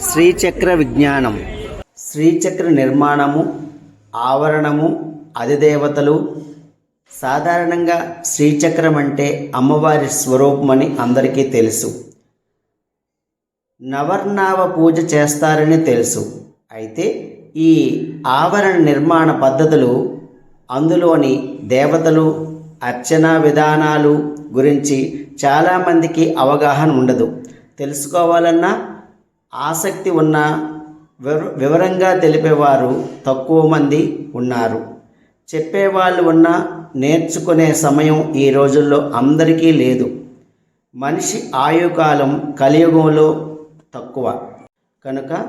శ్రీచక్ర విజ్ఞానం. శ్రీచక్ర నిర్మాణము ఆవరణము అధిదేవతలు సాధారణంగా శ్రీచక్రం అంటే అమ్మవారి స్వరూపమని అందరికీ తెలుసు. నవర్ణావ పూజ చేస్తారని తెలుసు. అయితే ఈ ఆవరణ నిర్మాణ పద్ధతులు అందులోని దేవతలు అర్చనా విధానాలు గురించి చాలామందికి అవగాహన ఉండదు. తెలుసుకోవాలన్నా ఆసక్తి ఉన్న వివరంగా తెలిపేవారు తక్కువ మంది ఉన్నారు. చెప్పేవాళ్ళు ఉన్న నేర్చుకునే సమయం ఈ రోజుల్లో అందరికీ లేదు. మనిషి ఆయుకాలం కలియుగంలో తక్కువ. కనుక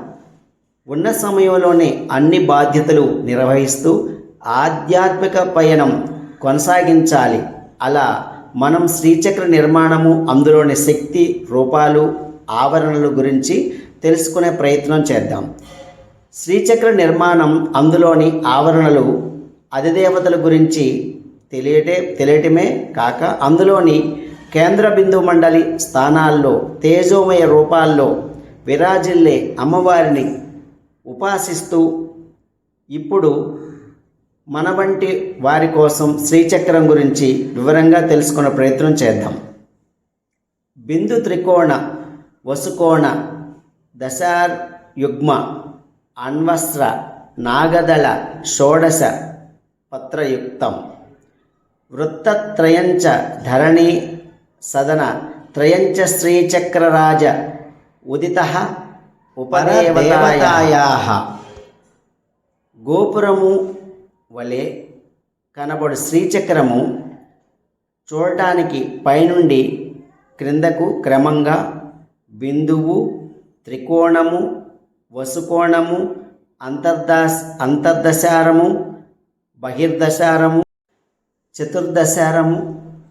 ఉన్న సమయంలోనే అన్ని బాధ్యతలు నిర్వహిస్తూ ఆధ్యాత్మిక పయనం కొనసాగించాలి. అలా మనం శ్రీచక్ర నిర్మాణము అందులోని శక్తి రూపాలు ఆవరణల గురించి తెలుసుకునే ప్రయత్నం చేద్దాం. శ్రీచక్ర నిర్మాణం అందులోని ఆవరణలు అధిదేవతల గురించి తెలియటే తెలియటమే కాక అందులోని కేంద్ర బిందు మండలి స్థానాల్లో తేజోమయ రూపాల్లో విరాజిల్లే అమ్మవారిని ఉపాసిస్తూ ఇప్పుడు మన వంటి వారి కోసం శ్రీచక్రం గురించి వివరంగా తెలుసుకునే ప్రయత్నం చేద్దాం. బిందు త్రికోణ వసుకోణ దశార్ యుగ్మ అన్వస్ర నాగదళ షోడశ పత్రయుక్తం. వృత్తత్రయంచ ధరణి సదన త్రయంచ శ్రీచక్రరాజ ఉదిత ఉపదేవతాయా. గోపురము వలె కనబడు శ్రీచక్రము చూడటానికి పైనుండి క్రిందకు క్రమంగా బిందువు త్రికోణము వసుకోణము అంతర్దాస్ అంతర్దశారము బహిర్దశారము చతుర్దశారము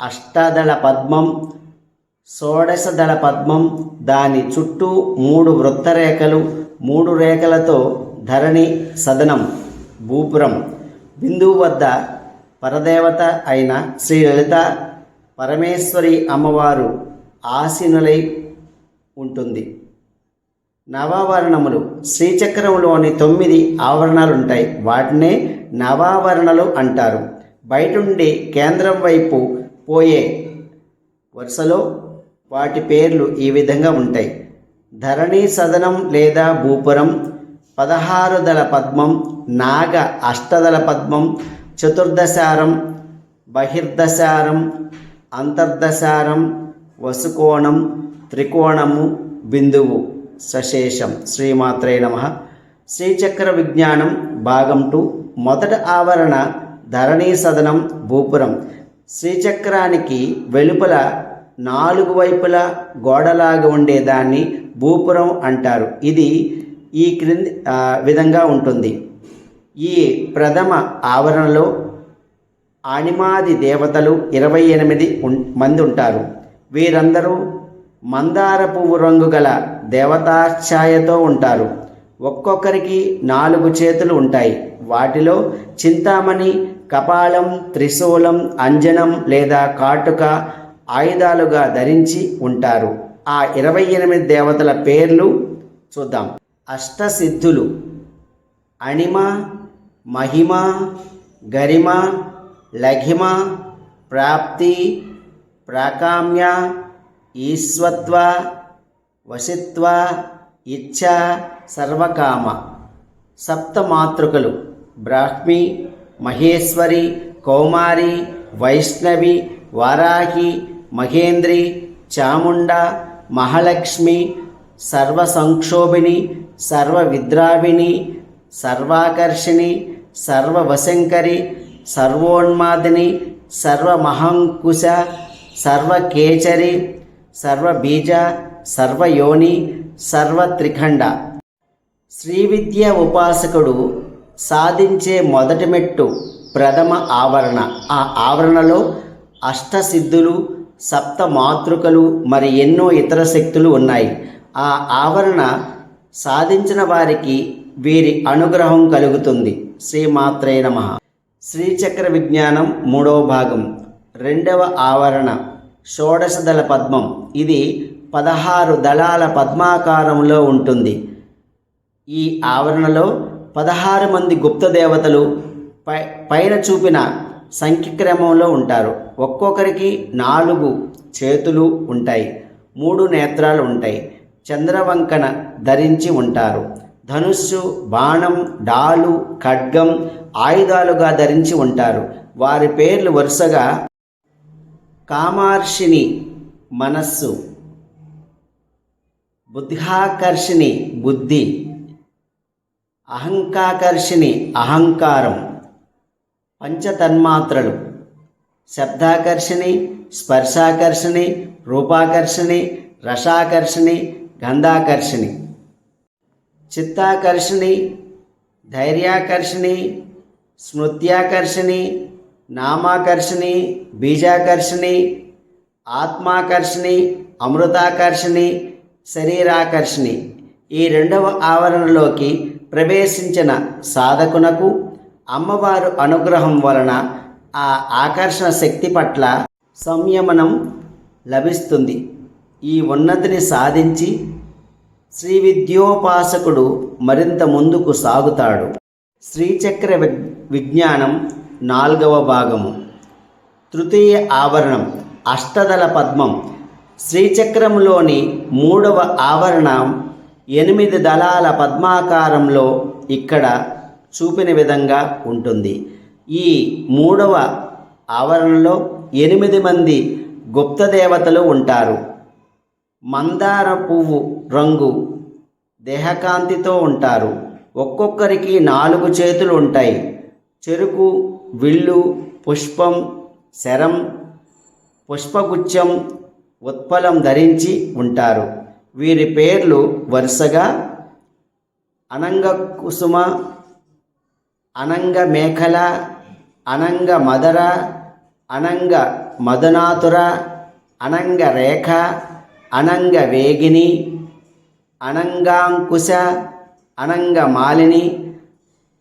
అష్టాదళ పద్మం షోడశదళ పద్మం దాని చుట్టూ మూడు వృత్తరేఖలు మూడు రేఖలతో ధరణి సదనం భూపురం. బిందువు వద్ద పరదేవత అయిన శ్రీ లలిత పరమేశ్వరి అమ్మవారు ఆసీనులై ఉంటుంది. నవావరణములు. శ్రీచక్రంలోని తొమ్మిది ఆవరణాలు ఉంటాయి వాటినే నవావరణలు అంటారు. బయట నుండి కేంద్రం వైపు పోయే వరుసలో వాటి పేర్లు ఈ విధంగా ఉంటాయి. ధరణి సదనం లేదా భూపురం పదహారు దళ పద్మం నాగ అష్టదళ పద్మం చతుర్దశారం బహిర్దశారం అంతర్దశారం వసుకోణం త్రికోణము బిందువు. సశేషం శ్రీమాత్రే నమ. శ్రీచక్ర విజ్ఞానం భాగం టూ. మొదట ఆవరణ ధరణీ సదనం భూపురం. శ్రీచక్రానికి వెలుపల నాలుగు వైపులా గోడలాగా ఉండేదాన్ని భూపురం అంటారు. ఇది ఈ క్రింది విధంగా ఉంటుంది. ఈ ప్రథమ ఆవరణలో ఆనిమాది దేవతలు ఇరవై ఎనిమిది మంది ఉంటారు. వీరందరూ మందార పువ్వు రంగు గల దేవతాఛాయతో ఉంటారు. ఒక్కొక్కరికి నాలుగు చేతులు ఉంటాయి. వాటిలో చింతామణి కపాలం త్రిశూలం అంజనం లేదా కాటుక ఆయుధాలుగా ధరించి ఉంటారు. ఆ ఇరవై ఎనిమిది దేవతల పేర్లు చూద్దాం. అష్టసిద్ధులు. అణిమ మహిమ గరిమ లఘిమ ప్రాప్తి ప్రాకామ్య ఈశ్వత్వ వశిత్వ ఇచ్ఛ సర్వకామ. సప్తమాతృకలు బ్రాహ్మి మహేశ్వరి కౌమారి వైష్ణవి వారాహి మహేంద్రి చాముండ మహాలక్ష్మి సర్వ సంక్షోభిణి సర్వ విద్రావిణి సర్వాకర్షిణి సర్వవశంకరి సర్వోన్మాదిని సర్వమహంకుశ సర్వకేచరి సర్వబీజ సర్వయోని సర్వత్రిఖండ. శ్రీ విద్య ఉపాసకుడు సాధించే మొదటి మెట్టు ప్రథమ ఆవరణ. ఆ ఆవరణలో అష్టసిద్ధులు సప్త మాతృకలు మరి ఎన్నో ఇతర శక్తులు ఉన్నాయి. ఆ ఆవరణ సాధించిన వారికి వీరి అనుగ్రహం కలుగుతుంది. శ్రీమాత్రే నమ. శ్రీచక్ర విజ్ఞానం మూడవ భాగం. రెండవ ఆవరణ. షోడశ దళ పద్మం. ఇది పదహారు దళాల పద్మాకారంలో ఉంటుంది. ఈ ఆవరణలో పదహారు మంది గుప్త దేవతలు పై పైన చూపిన సంఖ్యక్రమంలో ఉంటారు. ఒక్కొక్కరికి నాలుగు చేతులు ఉంటాయి. మూడు నేత్రాలు ఉంటాయి. చంద్రవంకన ధరించి ఉంటారు. ధనుస్సు బాణం డాలు ఖడ్గం ఆయుధాలుగా ధరించి ఉంటారు. వారి పేర్లు వరుసగా కామార్షిని మనస్సు బుద్ధాకర్షిణి బుద్ధి అహంకాకర్షిణి అహంకారం పంచతన్మాత్రలు శబ్దాకర్షిణి స్పర్శాకర్షిణి రూపాకర్షిణి రసాకర్షిణి గంధాకర్షిణి చిత్తాకర్షిణి ధైర్యాకర్షిణి స్మృత్యాకర్షిణి నామాకర్షిణి బీజాకర్షిణి ఆత్మాకర్షిణి అమృతాకర్షిణి శరీరాకర్షిణి. ఈ రెండవ ఆవరణలోకి ప్రవేశించిన సాధకునకు అమ్మవారు అనుగ్రహం వలన ఆ ఆకర్షణ శక్తి పట్ల సంయమనం లభిస్తుంది. ఈ ఉన్నతిని సాధించి శ్రీ విద్యోపాసకుడు మరింత ముందుకు సాగుతాడు. శ్రీచక్ర వి- విజ్ఞానం నాలుగవ భాగము. తృతీయ ఆవరణం అష్టదళ పద్మం. శ్రీచక్రంలోని మూడవ ఆవరణం ఎనిమిది దళాల పద్మాకారంలో ఇక్కడ చూపిన విధంగా ఉంటుంది. ఈ మూడవ ఆవరణలో ఎనిమిది మంది గుప్త దేవతలు ఉంటారు. మందార పువ్వు రంగు దేహకాంతితో ఉంటారు. ఒక్కొక్కరికి నాలుగు చేతులు ఉంటాయి. చెరుకు విల్లు పుష్పం శరం పుష్పగుచ్చం ఉత్పలం ధరించి ఉంటారు. వీరి పేర్లు వరుసగా అనంగ కుసుమ అనంగ మేఖల అనంగ మదర అనంగ మదనాతుర అనంగ రేఖ అనంగ వేగిని అనంగాంకుశ అనంగ మాలిని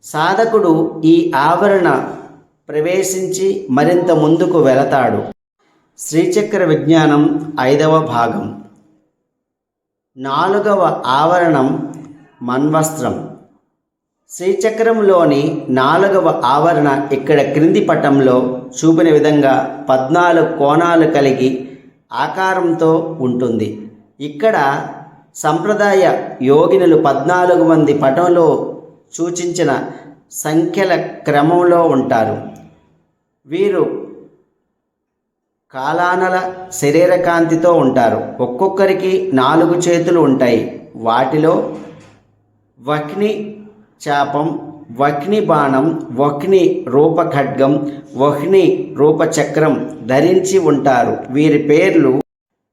సాధకుడు ఈ ఆవరణ ప్రవేశించి మరింత ముందుకు వెళతాడు. శ్రీచక్ర విజ్ఞానం ఐదవ భాగం. నాలుగవ ఆవరణం మన్వస్త్రం. శ్రీచక్రంలోని నాలుగవ ఆవరణ ఇక్కడ క్రింది పటంలో చూపిన విధంగా పద్నాలుగు కోణాలు కలిగి ఆకారంతో ఉంటుంది. ఇక్కడ సంప్రదాయ యోగినులు పద్నాలుగు మంది పటంలో సూచించిన సంఖ్యల క్రమంలో ఉంటారు. వీరు కాలానల శరీరకాంతితో ఉంటారు. ఒక్కొక్కరికి నాలుగు చేతులు ఉంటాయి. వాటిలో వక్ని చాపం వక్ని బాణం వక్ని రూప ఖడ్గం వహ్ని రూపచక్రం ధరించి ఉంటారు. వీరి పేర్లు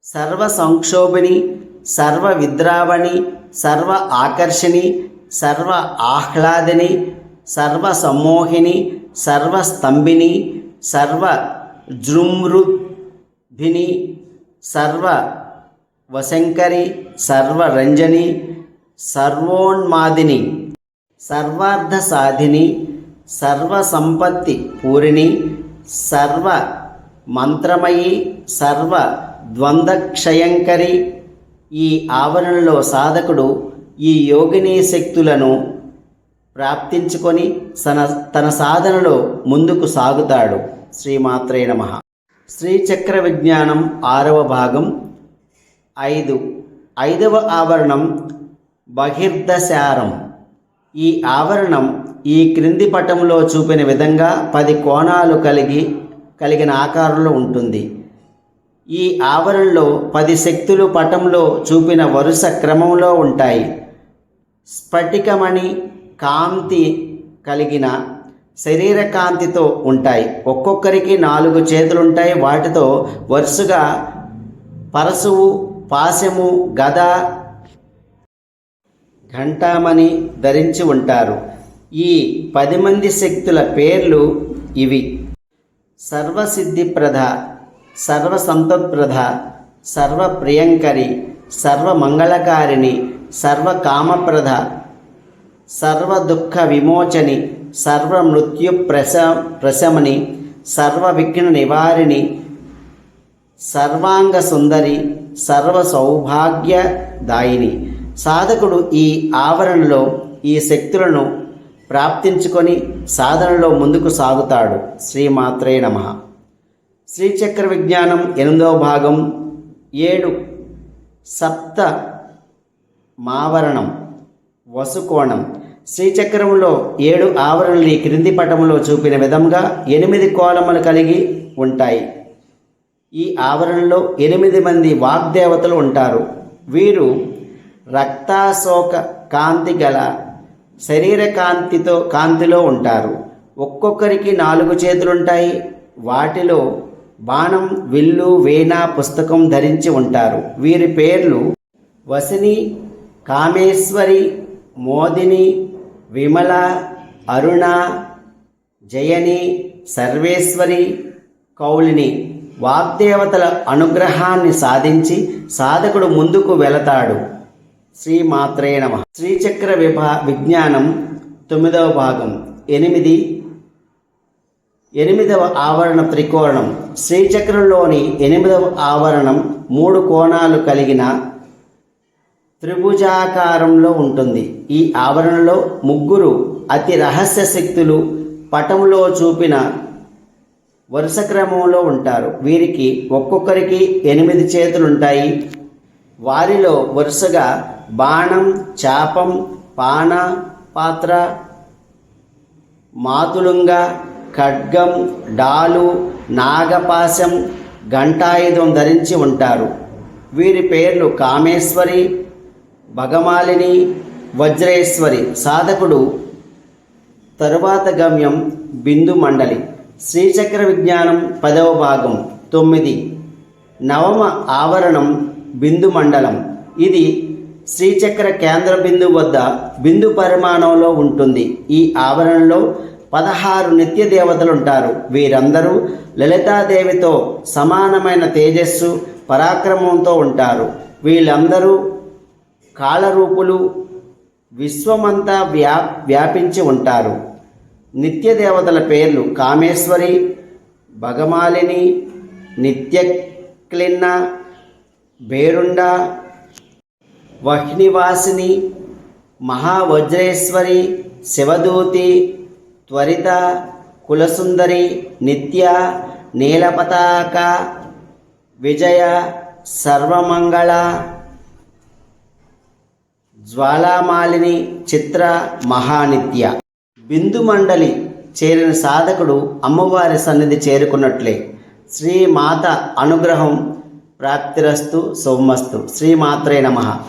సర్వ సంక్షోభిణి సర్వ విద్రావణి సర్వ ఆకర్షణి సర్వ ఆహ్లాదిని సర్వ సమ్మోహిని సర్వ స్తంభిని సర్వ జృమృభిని సర్వ వశంకరి సర్వ రంజని సర్వోన్మాదిని సర్వార్థ సాధిని సర్వ సంపత్తి పూరిణి సర్వ మంత్రమయి సర్వ ద్వంద్వక్షయంకరి ఈ ఆవరణలో సాధకుడు ఈ యోగిని శక్తులను ప్రాప్తించుకొని తన తన సాధనలో ముందుకు సాగుతాడు. శ్రీమాత్రే నమ. శ్రీచక్ర విజ్ఞానం ఆరవ భాగం ఐదు. ఐదవ ఆవరణం బహిర్దశారం. ఈ ఆవరణం ఈ క్రింది పటంలో చూపిన విధంగా పది కోణాలు కలిగి కలిగిన ఆకారంలో ఉంటుంది. ఈ ఆవరణలో పది శక్తులు పటంలో చూపిన వరుస క్రమంలో ఉంటాయి. స్ఫటికమణి కాంతి కలిగిన శరీర కాంతితో ఉంటాయి. ఒక్కొక్కరికి నాలుగు చేతులుంటాయి. వాటితో వరుసగా పరశువు పాశము గద ఘంటామణి ధరించి ఉంటారు. ఈ పది మంది శక్తుల పేర్లు ఇవి. సర్వసిద్ధిప్రద సర్వసంతప్రద సర్వప్రియంకరి సర్వమంగళకారిణి సర్వకామప్రద సర్వదుఃఖ విమోచని సర్వమృత్యు ప్రశ ప్రశమని సర్వ విఘ్న నివారిణి సర్వాంగ సుందరి సర్వ సౌభాగ్యదాయిని సాధకుడు ఈ ఆవరణలో ఈ శక్తులను ప్రాప్తించుకొని సాధనలో ముందుకు సాగుతాడు. శ్రీమాత్రే నమ. శ్రీచక్ర విజ్ఞానం ఎనిమిదవ భాగం ఏడు సప్త మావరణం వసుకోణం. శ్రీచక్రంలో ఏడు ఆవరణలు ఈ క్రింది పటంలో చూపిన విధంగా ఎనిమిది కోలములు కలిగి ఉంటాయి. ఈ ఆవరణలో ఎనిమిది మంది వాగ్దేవతలు ఉంటారు. వీరు రక్తాశోక కాంతి గల శరీర కాంతితో కాంతిలో ఉంటారు. ఒక్కొక్కరికి నాలుగు చేతులుంటాయి. వాటిలో బాణం విల్లు వీణ పుస్తకం ధరించి ఉంటారు. వీరి పేర్లు వసిని కామేశ్వరి మోదిని విమల అరుణ జయని సర్వేశ్వరి కౌలిని వాగ్దేవతల అనుగ్రహాన్ని సాధించి సాధకుడు ముందుకు వెళతాడు. శ్రీమాత్రే నమ. శ్రీచక్ర విభా విజ్ఞానం తొమ్మిదవ భాగం. ఎనిమిది. ఎనిమిదవ ఆవరణ త్రికోణం. శ్రీచక్రంలోని ఎనిమిదవ ఆవరణం మూడు కోణాలు కలిగిన త్రిభుజాకారంలో ఉంటుంది. ఈ ఆవరణలో ముగ్గురు అతి రహస్య శక్తులు పటంలో చూపిన వరుస క్రమంలో ఉంటారు. వీరికి ఒక్కొక్కరికి ఎనిమిది చేతులుంటాయి. వారిలో వరుసగా బాణం చాపం పాన పాత్ర మాతులుంగ ఖడ్గం డాలు నాగపాశం ఘంటాయుధం ధరించి ఉంటారు. వీరి పేర్లు కామేశ్వరి భగమాలిని వజ్రేశ్వరి సాధకుడు తరువాత గమ్యం బిందు మండలి. శ్రీచక్ర విజ్ఞానం పదవ భాగం తొమ్మిది. నవమ ఆవరణం బిందు మండలం. ఇది శ్రీచక్ర కేంద్ర బిందువు వద్ద బిందు పరిమాణంలో ఉంటుంది. ఈ ఆవరణలో పదహారు నిత్య దేవతలు ఉంటారు వీరందరూ లలితాదేవితో సమానమైన తేజస్సు పరాక్రమంతో ఉంటారు. వీళ్ళందరూ కాళరూపులు విశ్వమంతా వ్యా వ్యాపించి ఉంటారు. నిత్య దేవతల పేర్లు కామేశ్వరి భగమాలిని నిత్యక్లిన్న బేరుండ వహ్నివాసిని మహావజ్రేశ్వరి శివదూతి త్వరిత కులసుందరి నిత్య నీలపతాక విజయ సర్వమంగళ జ్వాలామాలిని చిత్ర మహానిత్య. బిందు మండలి చేరిన సాధకుడు అమ్మవారి సన్నిధి చేరుకున్నట్లే. శ్రీమాత అనుగ్రహం ప్రాప్తిరస్తు సోమస్తు. శ్రీమాత్రే నమ.